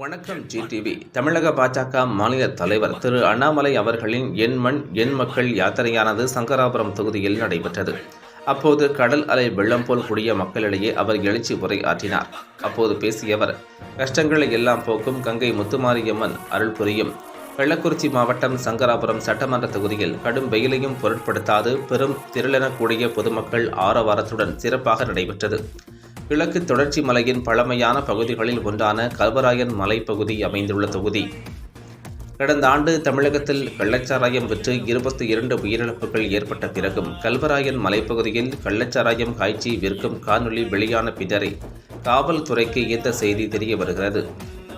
வணக்கம் ஜிடிவி. தமிழக பாஜக மாநில தலைவர் திரு அண்ணாமலை அவர்களின் என் மண் என் மக்கள் யாத்திரையானது சங்கராபுரம் தொகுதியில் நடைபெற்றது. அப்போது கடல் அலை வெள்ளம் போல் கூடிய மக்களிடையே அவர் எழுச்சி உரை ஆற்றினார் அப்போது பேசிய அவர் கஷ்டங்களை எல்லாம் போக்கும் கங்கை முத்துமாரியம்மன் அருள் புரியும். கள்ளக்குறிச்சி மாவட்டம் சங்கராபுரம் சட்டமன்ற தொகுதியில் கடும் வெயிலையும் பொருட்படுத்தாது பெரும் திரளென கூடிய பொதுமக்கள் ஆரவாரத்துடன் சிறப்பாக நடைபெற்றது. கிழக்கு தொடர்ச்சி மலையின் பழமையான பகுதிகளில் ஒன்றான கல்வராயன் மலைப்பகுதி அமைந்துள்ள தொகுதி. கடந்த ஆண்டு தமிழகத்தில் கள்ளச்சாராயம் விற்று இருபத்தி இரண்டு உயிரிழப்புகள் ஏற்பட்ட பிறகும் கல்வராயன் மலைப்பகுதியில் கள்ளச்சாராயம் காய்ச்சி விற்கும் காணொலி வெளியான பின்னரே காவல்துறைக்கு இந்த செய்தி தெரிய வருகிறது.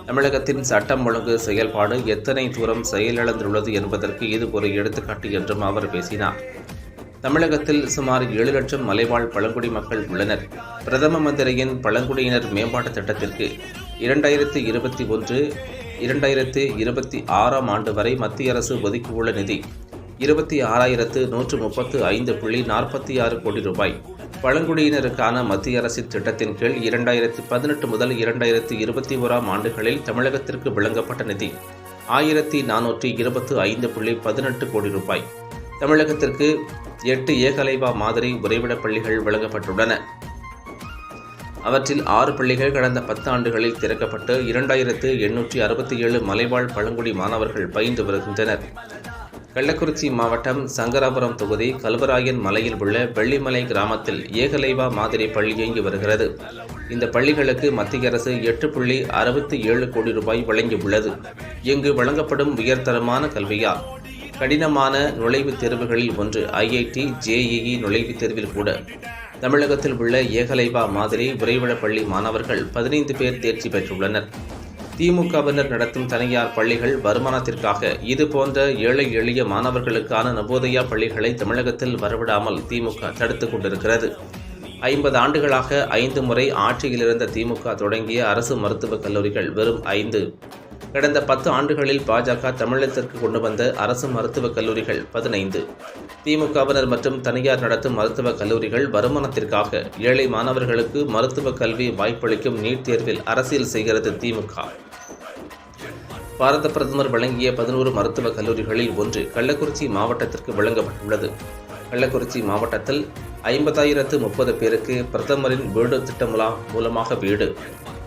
தமிழகத்தின் சட்டம் ஒழுங்கு செயல்பாடு எத்தனை தூரம் செயலிழந்துள்ளது என்பதற்கு இது ஒரு எடுத்துக்காட்டு என்றும் அவர் பேசினார். தமிழகத்தில் சுமார் ஏழு லட்சம் மலைவாழ் பழங்குடி மக்கள் உள்ளனர். பிரதம மந்திரியின் பழங்குடியினர் மேம்பாட்டு திட்டத்திற்கு இரண்டாயிரத்து இருபத்தி ஒன்று இரண்டாயிரத்து இருபத்தி ஆறாம் ஆண்டு வரை மத்திய அரசு ஒதுக்கியுள்ள நிதி இருபத்தி ஆறாயிரத்து நூற்று முப்பத்து ஐந்து புள்ளி நாற்பத்தி ஆறு கோடி ரூபாய். பழங்குடியினருக்கான மத்திய அரசின் திட்டத்தின் கீழ் இரண்டாயிரத்து பதினெட்டு முதல் இரண்டாயிரத்து இருபத்தி ஓராம் ஆண்டுகளில் தமிழகத்திற்கு வழங்கப்பட்ட நிதி ஆயிரத்தி நானூற்றி இருபத்து ஐந்து புள்ளி பதினெட்டு கோடி ரூபாய். தமிழகத்திற்கு எட்டு ஏகலைவா மாதிரி உறைவிடப் பள்ளிகள் வழங்கப்பட்டுள்ளன அவற்றில் ஆறு பள்ளிகள் கடந்த பத்து ஆண்டுகளில் திறக்கப்பட்டு இரண்டாயிரத்து எண்ணூற்றி அறுபத்தி ஏழு மலைவாழ் பழங்குடி மாணவர்கள் பயின்று வருகின்றனர். கள்ளக்குறிச்சி மாவட்டம் சங்கராபுரம் தொகுதி கல்வராயன் மலையில் உள்ள வெள்ளிமலை கிராமத்தில் ஏகலைவா மாதிரி பள்ளி இயங்கி வருகிறது. இந்த பள்ளிகளுக்கு மத்திய அரசு எட்டு புள்ளி அறுபத்தி ஏழு கோடி ரூபாய் வழங்கியுள்ளது. இங்கு வழங்கப்படும் உயர்தரமான கல்வியால் கடினமான நுழைவுத் தேர்வுகளில் ஒன்று ஐஐடி ஜேஇஇ நுழைவுத் தேர்வில் கூட. தமிழகத்தில் உள்ள ஏகலைவா மாதிரி விரைவிட பள்ளி மாணவர்கள் பதினைந்து பேர் தேர்ச்சி பெற்றுள்ளனர். திமுகவினர் நடத்தும் தனியார் பள்ளிகள் வருமானத்திற்காக இது போன்ற ஏழை எளிய மாணவர்களுக்கான நவோதயா பள்ளிகளை தமிழகத்தில் வரவிடாமல் திமுக தடுத்துக் கொண்டிருக்கிறது. ஐம்பது ஆண்டுகளாக ஐந்து முறை ஆட்சியில் இருந்த திமுக தொடங்கிய அரசு மருத்துவக் கல்லூரிகள் வெறும் ஐந்து. கடந்த பத்து ஆண்டுகளில் பாஜக தமிழகத்திற்கு கொண்டு வந்த அரசு மருத்துவக் கல்லூரிகள் பதினைந்து. திமுகவினர் மற்றும் தனியார் நடத்தும் மருத்துவக் கல்லூரிகள் வருமானத்திற்காக ஏழை மாணவர்களுக்கு மருத்துவக் கல்வி வாய்ப்பளிக்கும் நீட் தேர்வில் அரசியல் செய்கிறது திமுக. பாரத பிரதமர் வழங்கிய பதினோரு மருத்துவக் கல்லூரிகளில் ஒன்று கள்ளக்குறிச்சி மாவட்டத்திற்கு வழங்கப்பட்டுள்ளது. கள்ளக்குறிச்சி மாவட்டத்தில் ஐம்பதாயிரத்து முப்பது பேருக்கு பிரதமரின் வீடு திட்டமுலா மூலமாக வீடு.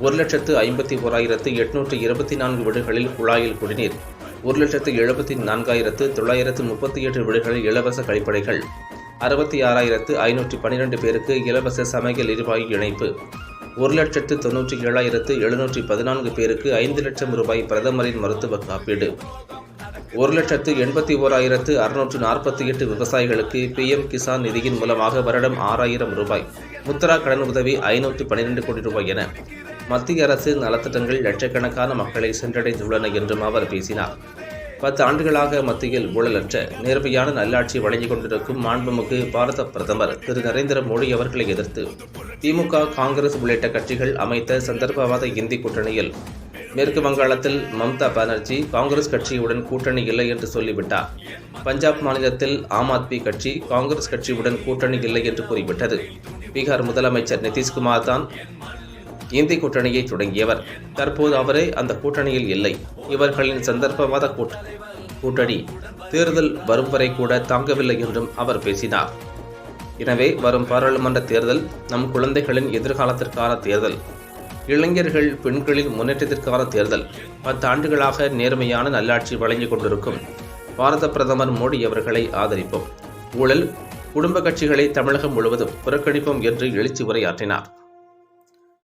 ஒரு லட்சத்து ஐம்பத்தி ஓராயிரத்து எட்நூற்று இருபத்தி நான்கு வீடுகளில் குழாயில் குடிநீர் ஒரு லட்சத்து எழுபத்தி நான்காயிரத்து தொள்ளாயிரத்து முப்பத்தி எட்டு வீடுகளில் இலவச கழிப்பறைகள் அறுபத்தி ஆறாயிரத்து ஐநூற்றி பன்னிரெண்டு பேருக்கு இலவச சமையல் எரிவாயு இணைப்பு ஒரு லட்சத்து தொன்னூற்றி ஏழாயிரத்து எழுநூற்றி பதினான்கு பேருக்கு ஐந்து லட்சம் ரூபாய் பிரதமரின் மருத்துவ காப்பீடு ஒரு லட்சத்து எண்பத்தி ஓராயிரத்து அறுநூற்று நாற்பத்தி எட்டு விவசாயிகளுக்கு பிஎம் கிசான் நிதியின் மூலமாக வருடம் ஆறாயிரம் ரூபாய் முத்ரா கடன் உதவி ஐநூற்று பன்னிரெண்டு கோடி ரூபாய் என மத்திய அரசு நலத்திட்டங்கள் லட்சக்கணக்கான மக்களை சென்றடைந்துள்ளன என்றும் அவர் பேசினார். பத்து ஆண்டுகளாக மத்தியில் ஊழலற்ற நேர்மையான நல்லாட்சி வழங்கிக் கொண்டிருக்கும் மாண்புமிகு பாரத பிரதமர் திரு. நரேந்திர மோடி அவர்களை எதிர்த்து திமுக காங்கிரஸ் உள்ளிட்ட கட்சிகள் அமைத்த சந்தர்ப்பவாத இந்தி கூட்டணியில் மேற்கு வங்காளத்தில் மம்தா பானர்ஜி காங்கிரஸ் கட்சியுடன் கூட்டணி இல்லை என்று சொல்லிவிட்டார். பஞ்சாப் மாநிலத்தில் ஆம் ஆத்மி கட்சி காங்கிரஸ் கட்சியுடன் கூட்டணி இல்லை என்று கூறிவிட்டது. பீகார் முதலமைச்சர் நிதிஷ்குமார் தான் இந்தி கூட்டணியை தொடங்கியவர். தற்போது அவரே அந்த கூட்டணியில் இல்லை. இவர்களின் சந்தர்ப்பவாத கூட்டணி தேர்தல் வரும் வரை கூட தாங்கவில்லை என்றும் அவர் பேசினார். எனவே வரும் பாராளுமன்ற தேர்தல் நம் குழந்தைகளின் எதிர்காலத்திற்கான தேர்தல் இளைஞர்கள் பெண்களின் முன்னேற்றத்திற்கான தேர்தல் பத்து ஆண்டுகளாக நேர்மையான நல்லாட்சி வழங்கிக் கொண்டிருக்கும் பாரத பிரதமர் மோடி அவர்களை ஆதரிப்போம். ஊழல் குடும்ப கட்சிகளை தமிழகம் முழுவதும் புறக்கணிப்போம் என்று எழுச்சி உரையாற்றினார்.